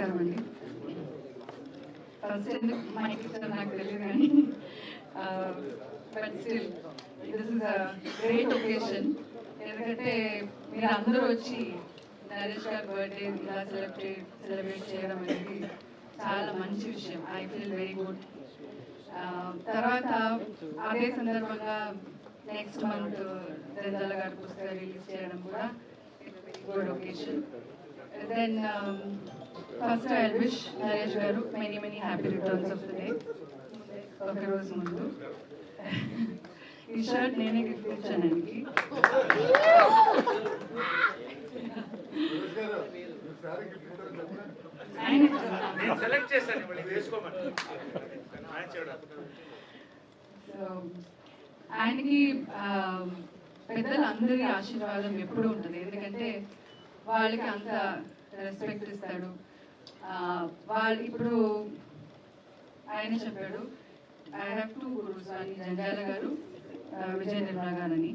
నమస్కారం అండి ఫస్ట్ ఎందుకు మైక్ ఇచ్చారు నాకు తెలియదు కానీ but still this is a great occasion ఎందుకంటే మీరు అందరూ వచ్చి నరేష్ గారి బర్త్డే ఇలా సెలబ్రేట్ సెలబ్రేట్ చేయడం అనేది చాలా మంచి విషయం. ఐ ఫీల్ వెరీ గుడ్ తర్వాత అదే సందర్భంగా నెక్స్ట్ మంత్ దెంజాల గారి పుస్తకం రిలీజ్ చేయడం కూడా good occasion then first I wish Naresh garu many many happy returns of the day ఒక రోజు ముందు ఈ షర్ట్ నేనే గిఫ్ట్ ఇచ్చాను ఆయనకి సో ఆయనకి పెద్దలందరి ఆశీర్వాదం ఎప్పుడూ ఉంటుంది. ఎందుకంటే వాళ్ళకి అంత రెస్పెక్ట్ ఇస్తాడు. వాళ్ళు ఇప్పుడు ఆయన చెప్పాడు ఐ హ్యావ్ టూ గురుస్ అని జంజాల గారు విజయ నిర్మల గారు అని.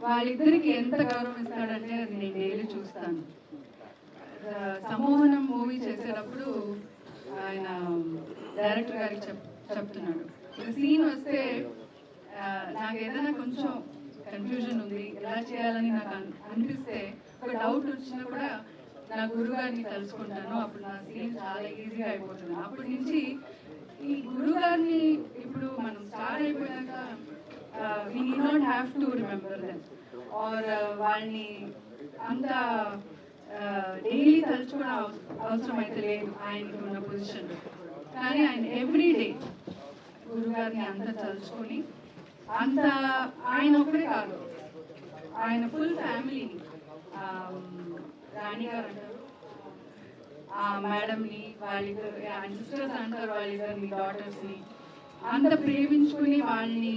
వాళ్ళిద్దరికి ఎంత గౌరవం ఇస్తాడంటే అది నేను డైలీ చూస్తాను. సమోహనం మూవీ చేసేటప్పుడు ఆయన డైరెక్టర్ గారికి చెప్ చెప్తున్నాడు. సీన్ వస్తే నాకు ఏదైనా కొంచెం కన్ఫ్యూజన్ ఉంది ఎలా చేయాలని నాకు అనిపిస్తే ఒక డౌట్ వచ్చినా కూడా నా గురువు గారిని తలుచుకుంటాను. అప్పుడు నా సీన్ చాలా ఈజీగా అయిపోతుంది. అప్పటి నుంచి ఈ గురువు గారిని ఇప్పుడు మనం స్టార్ట్ అయిపోయాక we need not have to remember them or వాళ్ళని అంత డైలీ తలుచుకోవడం అవసరం అయితే లేదు ఆయనకు ఉన్న పొజిషన్ కానీ ఆయన ఎవ్రీ డే గురుగారిని అంత తలుచుకొని అంత ఆయన ఒకటే కాదు ఆయన ఫుల్ ఫ్యామిలీని రాణి గారు అంటారు ఆ మేడంని వాళ్ళిద్దరు సిస్టర్స్ అంటారు వాళ్ళిద్దరిని డాటర్స్ని అంత ప్రేమించుకుని వాళ్ళని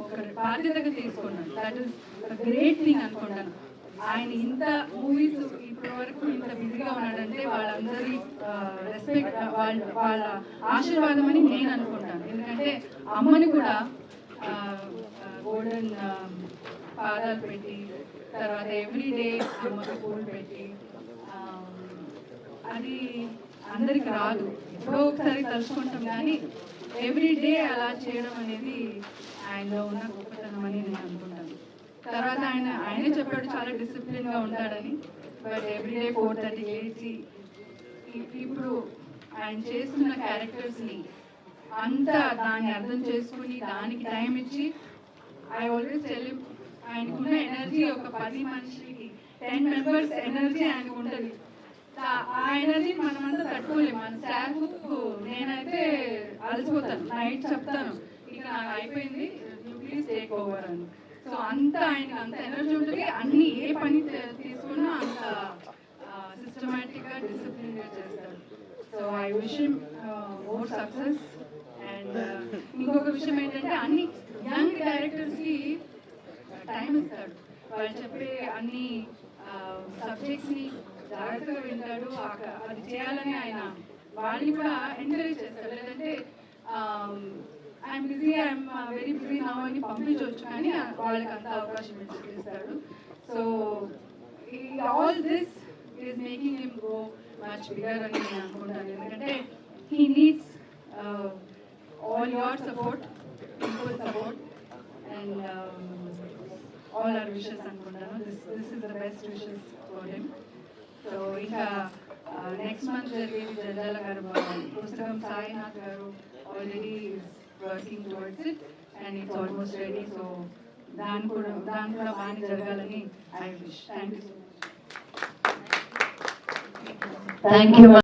ఒక బాధ్యతగా తీసుకున్నాను దట్ ఈస్ గ్రేట్ థింగ్ అనుకుంటాను. ఆయన ఇంత మూవీస్ ఇప్పటి వరకు ఇంత బిజీగా ఉన్నాడంటే వాళ్ళందరి రెస్పెక్ట్ వాళ్ళ వాళ్ళ ఆశీర్వాదం అని నేను అనుకుంటాను. ఎందుకంటే అమ్మని కూడా గోల్డెన్ పాదాలు పెట్టి తర్వాత ఎవ్రీ డే అమ్మకి పూలు పెట్టి అది అందరికి రాదు. ఎప్పుడో ఒకసారి తలుచుకుంటాం కానీ ఎవ్రీ డే అలా చేయడం అనేది ఆయనలో ఉన్న గొప్పతనం అని నేను అనుకుంటాను. తర్వాత ఆయన ఆయనే చెప్పాడు చాలా డిసిప్లిన్గా ఉంటాడని but every day four thirty లేచి ఇప్పుడు ఆయన చేస్తున్న క్యారెక్టర్స్ని అంతా దాన్ని అర్థం చేసుకుని దానికి టైం ఇచ్చి ఐ ఆల్వేస్ టెల్ ఆయనకున్న ఎనర్జీ ఒక పది మనుషులకి టెన్ మెంబర్స్ ఎనర్జీ ఆయనకు ఉంటుంది ఆ- ఎనర్జీ మనమంతా తట్టుకోలేము మన స్టాఫ్ నేనైతే అలసిపోతాను. నైట్ చెప్తాను. ఇక నాకు అయిపోయింది. ప్లీజ్ టేక్ ఓవర్ అని. సో అంత ఆయన అంత ఎనర్జీ ఉంటుంది. అన్ని ఏ పని తీసుకున్నా అంత సిస్టమేటిక్గా డిసిప్లిన్గా చేస్తాడు. So I wish more success and ఇంకొక విషయం ఏంటంటే అన్ని యంగ్ డైరెక్టర్స్కి టైం ఇస్తాడు వాళ్ళు చెప్పే అన్ని సబ్జెక్ట్స్ని జాగ్రత్తగా వింటాడు. అది చేయాలని ఆయన వాళ్ళని కూడా ఎంకరేజ్ చేస్తాడు. లేదంటే I'm busy I'm very busy నా అని పంపించవచ్చు. కానీ వాళ్ళకి అంత అవకాశం ఇస్తాడు so all this is making him go much bigger అని నేను అనుకుంటాను. ఎందుకంటే he needs all your support people support and all our wishes అనుకుంటాను this this is the best wishes for him so ఇంకా నెక్స్ట్ మంత్ జరిగేది జంజాల గారు పుస్తకం Sainath garu already working towards it and it's almost ready so దాని కూడా దాని కూడా బాగానే జరగాలని I wish thank you thank you